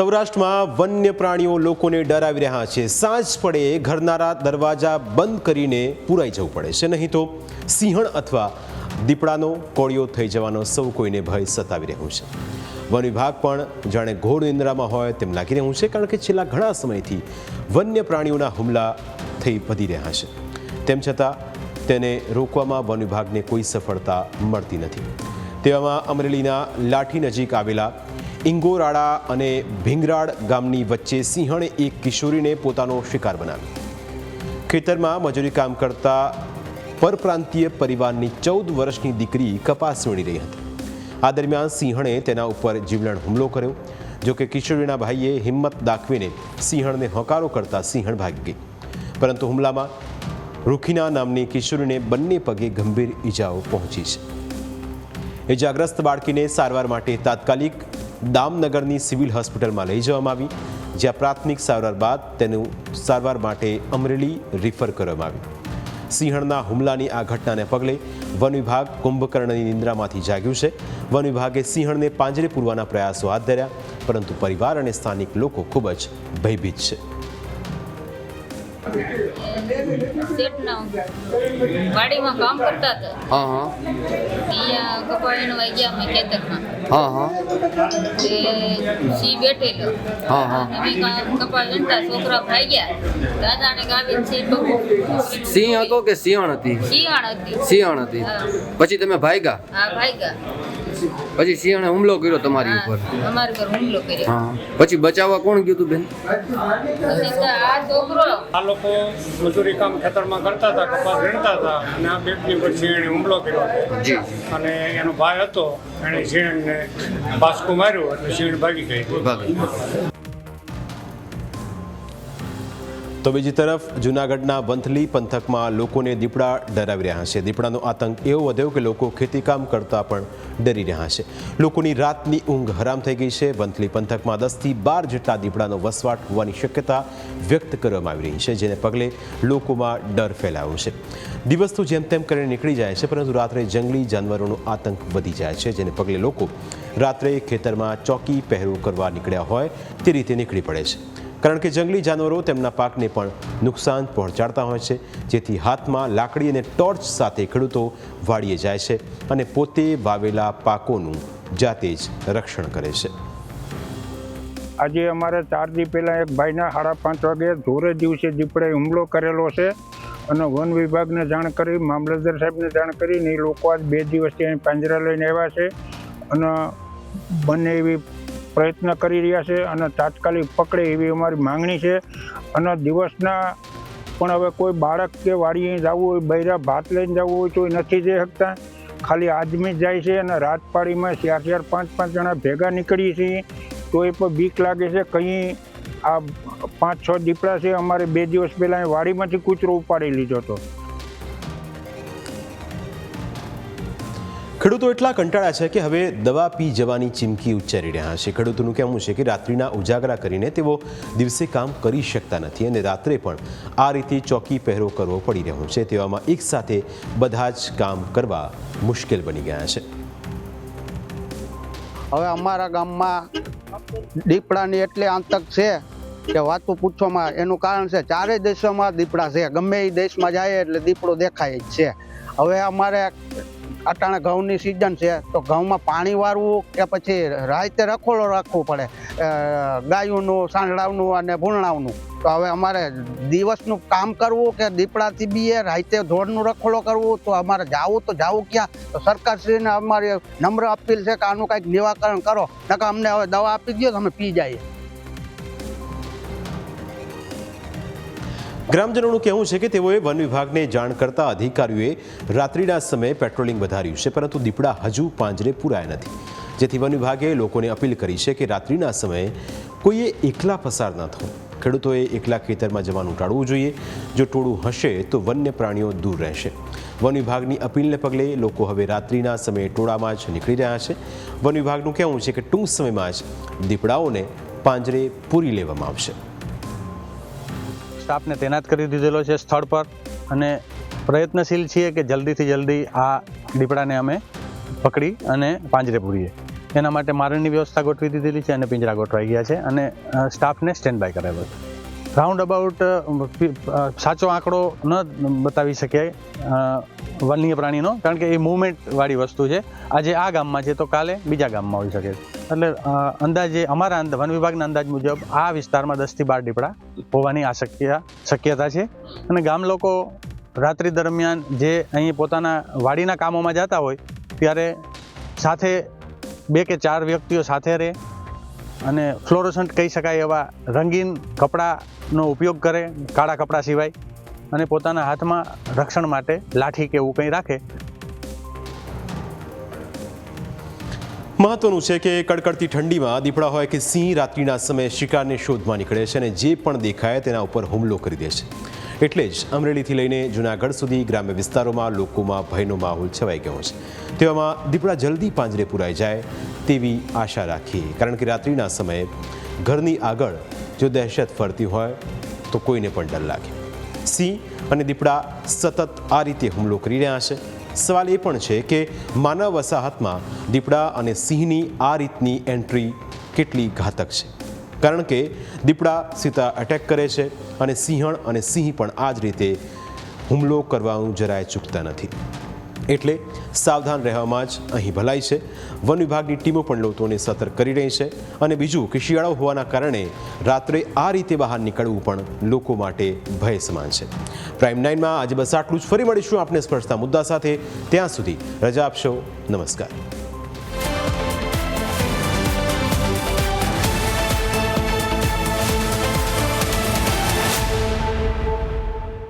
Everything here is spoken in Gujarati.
સૌરાષ્ટ્રમાં વન્ય પ્રાણીઓ લોકોને ડરાવી રહ્યા છે. સાંજ પડે ઘરનારા દરવાજા બંધ કરીને પુરાઈ જવું પડે છે. નહીં તો સિંહણ અથવા દીપડાનો કોળિયો થઈ જવાનો સૌ કોઈને ભય સતાવી રહ્યો છે. વન વિભાગ પણ જાણે ઘોર નિંદ્રામાં હોય તેમ લાગી રહ્યું છે, કારણ કે છેલ્લા ઘણા સમયથી વન્ય પ્રાણીઓના હુમલા થઈ વધી રહ્યા છે. તેમ છતાં તેને રોકવામાં વન વિભાગને કોઈ સફળતા મળતી નથી. તેવામાં અમરેલીના લાઠી નજીક આવેલા ઇંગોરાળા અને ભીંગરાડ ગામની વચ્ચે સિંહણે એક કિશોરીને પોતાનો શિકાર બનાવ્યો. ખેતરમાં મજૂરી કામ કરતા પરપ્રાંતીય પરિવારની ચૌદ વર્ષની દીકરી કપાસ વીણી રહી હતી. આ દરમિયાન સિંહણે તેના ઉપર જીવલેણ હુમલો કર્યો, જો કે કિશોરીના ભાઈએ હિંમત દાખવીને સિંહણને હોકારો કરતા સિંહણ ભાગી ગઈ. પરંતુ હુમલામાં રૂખીના નામની કિશોરીને બંને પગે ગંભીર ઈજાઓ પહોંચી છે. ઇજાગ્રસ્ત બાળકીને સારવાર માટે તાત્કાલિક દામનગરની સિવિલ હોસ્પિટલમાં લઈ જવામાં આવી જ્યાં પ્રાથમિક સારવાર બાદ તેનું સારવાર માટે અમરેલી રિફર કરવામાં આવ્યું સિંહણના હુમલાની આ ઘટનાને પગલે વન વિભાગ કુંભકર્ણની નિંદ્રામાંથી જાગ્યું છે. વન વિભાગે સિંહણને પાંજરે પૂરવાના પ્રયાસો હાથ ધર્યા પરંતુ પરિવાર અને સ્થાનિક લોકો ખૂબ જ ભયભીત છે. વાડીમાં કામ કરતા હતા? કપાળીનો વાગ્યા અમે કેતકમાં હા હા. સી બેઠેલો. હા, હા. અમે કપાળ વીણતા છોકરા ભાગ્યા. દાદાને ગાવીને સી બહુ સિંહ હતો કે સિંહણ હતી? શિયાળ હતી. સિંહણ હતી. પછી તમે ભાગ્યા? હા ભાગ્યા. પછી સિંહણે હુમલો કર્યો તમારી ઉપર? હા, અમારા પર હુમલો કર્યો. હા. પછી બચાવવા કોણ ગયું તું બેન? આ છોકરો. આ લોકો મજૂરી કામ ખેતરમાં કરતા હતા કપાસ વીણતા હતા અને આ બેટની પર સિંહણે હુમલો કર્યો જી. અને એનો ભાઈ હતો એણે સિંહણને બાસકું માર્યું એટલે સિંહણ ભાગી ગઈ. તો બીજી તરફ જૂનાગઢના વંથલી પંથકમાં લોકોને દીપડા ડરાવી રહ્યા છે. દીપડાનો આતંક એવો વધ્યો કે લોકો ખેતીકામ કરતા પણ ડરી રહ્યા છે. લોકોની રાતની ઊંઘ હરામ થઈ ગઈ છે. વંથલી પંથકમાં દસથી બાર જેટલા દીપડાનો વસવાટ હોવાની શક્યતા વ્યક્ત કરવામાં આવી રહી છે, જેને પગલે લોકોમાં ડર ફેલાયો છે. દિવસ તો જેમ તેમ કરીને નીકળી જાય છે, પરંતુ રાત્રે જંગલી જાનવરોનો આતંક વધી જાય છે, જેને પગલે લોકો રાત્રે ખેતરમાં ચોકી પહેરો કરવા નીકળ્યા હોય તે રીતે નીકળી પડે છે. કારણ કે જંગલી જાનવરો તેમના પાકને પણ નુકસાન પહોંચાડતા હોય છે. જેથી હાથમાં લાકડી અને ટોર્ચ સાથે ખેડૂતો વાડીએ જાય છે અને પોતે વાવેલા પાકોનું જાતે જ રક્ષણ કરે છે. આજે અમારે ચાર દી પહેલાં એક ભાઈના સાડા પાંચ વાગે ધોરે દિવસે દીપડે હુમલો કરેલો છે અને વન વિભાગને જાણ કરી, મામલતદાર સાહેબને જાણ કરીને એ લોકો આજ બે દિવસથી અહીં પાંજરા લઈને આવ્યા છે. અને બંને એવી પ્રયત્ન કરી રહ્યા છે અને તાત્કાલિક પકડે એવી અમારી માંગણી છે. અને દિવસના પણ હવે કોઈ બાળક કે વાડીએ જવું હોય, બૈરા ભાત લઈને જવું હોય તો એ નથી જઈ શકતા. ખાલી આદમી જાય છે અને રાત પાડીમાં ચાર ચાર, પાંચ પાંચ જણા ભેગા નીકળીએ છીએ. તો એ પણ બીક લાગે છે કંઈ આ પાંચ, છ દીપડા છે, અમારે બે દિવસ પહેલાં વાડીમાંથી કૂતરો ઉપાડી લીધો હતો. ખેડૂતો એટલા કંટાળ્યા છે કે હવે દવા પી જવાની ચીમકી ઉચ્ચારી રહ્યા છે. ખેડૂતોનું કહેવું છે કે રાત્રિના ઉજાગરા કરીને તેઓ દિવસે કામ કરી શકતા નથી અને રાત્રે પણ આ રીતે ચોકી પહેરો કરવો પડી રહ્યો છે. તેવામાં એક સાથે બધા જ કામ કરવા મુશ્કેલ બની ગયા છે. હવે અમારા ગામમાં દીપડાની એટલે આંતક છે કે વાતો પૂછવામાં એનું કારણ છે ચારેય દેશોમાં દીપડા છે. ગમે એ દેશમાં જાય એટલે દીપડો દેખાય જ છે. હવે અમારે અટાણે ઘઉંની સિઝન છે, તો ઘઉંમાં પાણી વાળવું કે પછી રાતે રખોડો રાખવું પડે ગાયોનું સાંડળાવનું અને ભૂણણાવનું તો હવે અમારે દિવસનું કામ કરવું કે દીપડાથી બીએ રાતે ધોળનું રખોડો કરવું, તો અમારે જાવું તો જાવું ક્યાં? તો સરકારશ્રીને અમારી નમ્ર અપીલ છે કે આનું કંઈક નિવાકરણ કરો નકા અમને હવે દવા આપી દો તો અમે પી જઈએ. ગ્રામજનોનું કહેવું છે કે તેઓએ વન વિભાગને જાણ કરતા અધિકારીઓએ રાત્રિના સમયે પેટ્રોલિંગ વધાર્યું છે, પરંતુ દીપડા હજુ પાંજરે પૂરાયા નથી. જેથી વન વિભાગે લોકોને અપીલ કરી છે કે રાત્રિના સમયે કોઈએ એકલા પસાર ન થવું. ખેડૂતોએ એકલા ખેતરમાં જવાનું ટાળવું જોઈએ. જો ટોળું હશે તો વન્ય પ્રાણીઓ દૂર રહેશે. વન વિભાગની અપીલને પગલે લોકો હવે રાત્રિના સમયે ટોળામાં જ નીકળી રહ્યા છે. વન વિભાગનું કહેવું છે કે ટૂંક સમયમાં જ દીપડાઓને પાંજરે પૂરી લેવામાં આવશે. સ્ટાફને તૈનાત કરી દીધેલો છે સ્થળ પર અને પ્રયત્નશીલ છીએ કે જલ્દીથી જલ્દી આ દીપડાને અમે પકડી અને પાંજરે પૂરીએ. એના માટે મારણની વ્યવસ્થા ગોઠવી દીધેલી છે અને પિંજરા ગોઠવાઈ ગયા છે અને સ્ટાફને સ્ટેન્ડ બાય કરેલો છે રાઉન્ડ અબાઉટ સાચો આંકડો ન બતાવી શકીએ અ, વન્ય પ્રાણીનો કારણ કે એ મૂવમેન્ટવાળી વસ્તુ છે. આજે આ ગામમાં છે તો કાલે બીજા ગામમાં હોઈ શકે છે. એટલે અંદાજે અમારા વન વિભાગના અંદાજ મુજબ આ વિસ્તારમાં દસથી બાર દીપડા હોવાની આ શક્યતા છે. અને ગામ લોકો રાત્રિ દરમિયાન જે અહીં પોતાના વાડીના કામોમાં જતા હોય ત્યારે સાથે બે કે ચાર વ્યક્તિઓ સાથે રહે અને ફ્લોરોસન્ટ કહી શકાય એવા રંગીન કપડાનો ઉપયોગ કરે, કાળા કપડાં સિવાય અને પોતાના હાથમાં રક્ષણ માટે લાઠી કે એવું કંઈ રાખે મહત્વનું છે કે કડકડતી ઠંડીમાં દીપડા હોય કે સિંહ રાત્રિના સમયે શિકારને શોધમાં નીકળે છે અને જે પણ દેખાય તેના ઉપર હુમલો કરી દે છે. એટલે જ અમરેલીથી લઈને જૂનાગઢ સુધી ગ્રામ્ય વિસ્તારોમાં લોકોમાં ભયનો માહોલ છવાઈ ગયો છે. તેવામાં દીપડા જલ્દી પાંજરે પુરાઈ જાય તેવી આશા રાખીએ. કારણ કે રાત્રિના સમયે ઘરની આગળ જો દહેશત ફરતી હોય તો કોઈને પણ ડર લાગે. સિંહ અને દીપડા સતત આ રીતે હુમલો કરી રહ્યા છે. સવાલ એ પણ છે કે માનવ વસાહતમાં દીપડા અને સિંહની આ રીતની એન્ટ્રી કેટલી ઘાતક છે? કારણ કે દીપડા સીતા અટેક કરે છે અને સિંહણ અને સિંહ પણ આ જ રીતે હુમલો કરવાનું જરાય ચૂકતા નથી. એટલે સાવધાન રહેવામાં જ અહીં ભલાઈ છે. વન વિભાગની ટીમો પણ લોકોને સતર્ક કરી રહી છે અને બીજું કે શિયાળો હોવાના કારણે રાત્રે આ રીતે બહાર નીકળવું પણ લોકો માટે ભય સમાન છે. પ્રાઇમ નાઇનમાં આજે બસ આટલું જ. ફરી મળીશું આપણે સ્પર્શતા મુદ્દા સાથે. ત્યાં સુધી રજા આપશો. નમસ્કાર.